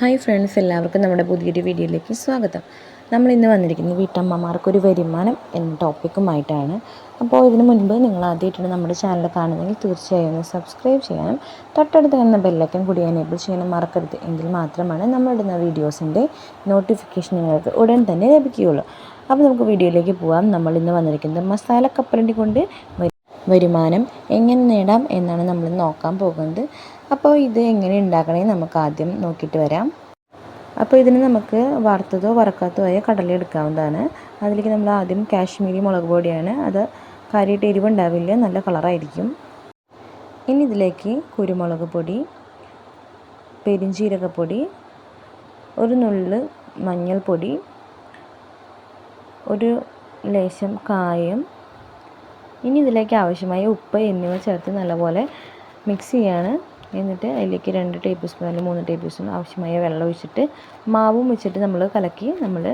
Hi friends എല്ലാവർക്കും നമ്മുടെ പുതിയൊരു വീഡിയോയിലേക്ക് സ്വാഗതം. നമ്മൾ ഇന്ന് വന്നിരിക്കുന്നത് വീട്ടമ്മമാർക്കൊരു വരുമാനം എന്ന ടോപ്പിക്കുമായിട്ടാണ്. അപ്പോൾ ഇതിനു മുൻപ് നിങ്ങൾ ആദ്യമായിട്ടാണ് നമ്മുടെ ചാനൽ കാണുന്നതെങ്കിൽ തീർച്ചയായും ഒന്ന് സബ്സ്ക്രൈബ് ചെയ്യാനും തൊട്ടടുത്ത് എന്ന ബെല്ലൈക്കൻ കൂടി എനേബിൾ ചെയ്യാനും മറക്കരുത്. എങ്കിൽ മാത്രമാണ് നമ്മളിടുന്ന വീഡിയോസിന്റെ നോട്ടിഫിക്കേഷൻ നിങ്ങൾക്ക് ഉടൻ തന്നെ ലഭിക്കുകയുള്ളൂ. അപ്പോൾ നമുക്ക് വീഡിയോയിലേക്ക് പോകാം നമ്മൾ ഇന്ന് വന്നിരിക്കുന്നത് മസാല കപ്പലണ്ടി കൊണ്ട് വരു- വരുമാനം എങ്ങനെ നേടാം എന്നാണ് നമ്മൾ നോക്കാൻ പോകുന്നത്. അപ്പോൾ ഇത് എങ്ങനെ ഉണ്ടാക്കണേ നമുക്ക് ആദ്യം നോക്കിയിട്ട് വരാം. അപ്പോൾ ഇതിന് നമുക്ക് വറുത്തതോ വറക്കാത്തതോ ആയ കടല എടുക്കാവുന്നതാണ്. അതിലേക്ക് നമ്മൾ ആദ്യം കാശ്മീരി മുളക് പൊടിയാണ്. അത് കാര്യമായിട്ട് എരിവുണ്ടാവില്ല നല്ല കളറായിരിക്കും. ഇനി ഇതിലേക്ക് കുരുമുളക് പൊടി പെരിഞ്ചീരകപ്പൊടി ഒരു നുള്ള് മഞ്ഞൾപ്പൊടി ഒരു ലേശം കായം. ഇനി ഇതിലേക്ക് ആവശ്യമായ ഉപ്പ് എന്നിവ ചേർത്ത് നല്ലപോലെ മിക്സ് ചെയ്യാണ്. എന്നിട്ട് അതിലേക്ക് രണ്ട് ടേബിൾ സ്പൂൺ അല്ലെങ്കിൽ മൂന്ന് ടേബിൾ സ്പൂൺ ആവശ്യമായ വെള്ളം ഒഴിച്ചിട്ട് മാവും വെച്ചിട്ട് നമ്മൾ കലക്കി നമ്മൾ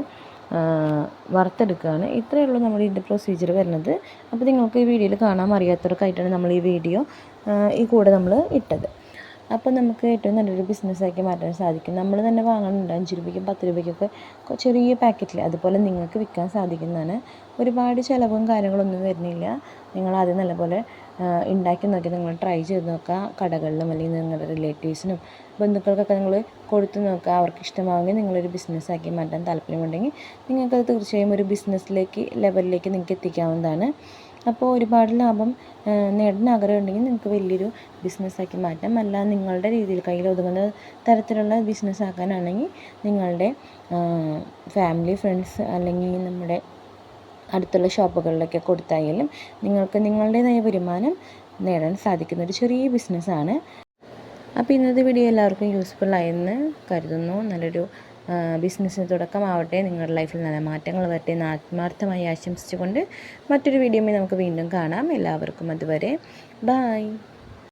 വറുത്തെടുക്കുകയാണ്. ഇത്രയേ ഉള്ളൂ നമ്മുടെ ഇതിന്റെ പ്രൊസീജിയർ വരുന്നത്. അപ്പോൾ നിങ്ങൾക്ക് ഈ വീഡിയോയിൽ കാണാൻ അറിയാത്തവർക്കായിട്ടാണ് നമ്മൾ ഈ വീഡിയോ ഈ കൂടെ നമ്മൾ ഇട്ടത്. അപ്പോൾ നമുക്ക് ഏറ്റവും നല്ലൊരു ബിസിനസ്സാക്കി മാറ്റാൻ സാധിക്കും. നമ്മൾ തന്നെ വാങ്ങുന്നുണ്ട് അഞ്ച് രൂപയ്ക്കും പത്ത് രൂപയ്ക്കൊക്കെ ചെറിയ പാക്കറ്റിൽ അതുപോലെ നിങ്ങൾക്ക് വിൽക്കാൻ സാധിക്കുന്നതാണ്. ഒരുപാട് ചിലവും കാര്യങ്ങളൊന്നും വരുന്നില്ല. നിങ്ങൾ ആദ്യം നല്ലപോലെ ഉണ്ടാക്കി നോക്കി നിങ്ങൾ ട്രൈ ചെയ്ത് നോക്കുക കടകളിലും അല്ലെങ്കിൽ നിങ്ങളുടെ റിലേറ്റീവ്സിനും ബന്ധുക്കൾക്കൊക്കെ നിങ്ങൾ കൊടുത്തു നോക്കുക അവർക്ക് ഇഷ്ടമാവുമെങ്കിൽ നിങ്ങളൊരു ബിസിനസ്സാക്കി മാറ്റാൻ താല്പര്യമുണ്ടെങ്കിൽ നിങ്ങൾക്കത് തീർച്ചയായും ഒരു ബിസിനസ്സിലേക്ക് ലെവലിലേക്ക് നിങ്ങൾക്ക് എത്തിക്കാവുന്നതാണ്. അപ്പോൾ ഒരുപാട് ലാഭം നേടുന്ന നേടാൻ ആഗ്രഹമുണ്ടെങ്കിൽ നിങ്ങൾക്ക് വലിയൊരു ബിസിനസ്സാക്കി മാറ്റാം. അല്ല നിങ്ങളുടെ രീതിയിൽ കയ്യിൽ ഒതുങ്ങുന്ന തരത്തിലുള്ള ബിസിനസ് ആക്കാനാണെങ്കിൽ നിങ്ങളുടെ ഫാമിലി ഫ്രണ്ട്സ് അല്ലെങ്കിൽ നമ്മുടെ അടുത്തുള്ള ഷോപ്പുകളിലൊക്കെ കൊടുത്തായാലും നിങ്ങൾക്ക് നിങ്ങളുടേതായ വരുമാനം നേടാൻ സാധിക്കുന്ന ഒരു ചെറിയ ബിസിനസ്സാണ് അപ്പോൾ ഇന്നത്തെ വീഡിയോ എല്ലാവർക്കും യൂസ്ഫുൾ ആയെന്ന് കരുതുന്നു. നല്ലൊരു ബിസിനസ്സിന് തുടക്കമാവട്ടെ. നിങ്ങളുടെ ലൈഫിൽ നല്ല മാറ്റങ്ങൾ വരട്ടെ എന്ന് ആത്മാർത്ഥമായി ആശംസിച്ചുകൊണ്ട് മറ്റൊരു വീഡിയോയിൽ നമുക്ക് വീണ്ടും കാണാം. എല്ലാവർക്കും അതുവരെ ബായ്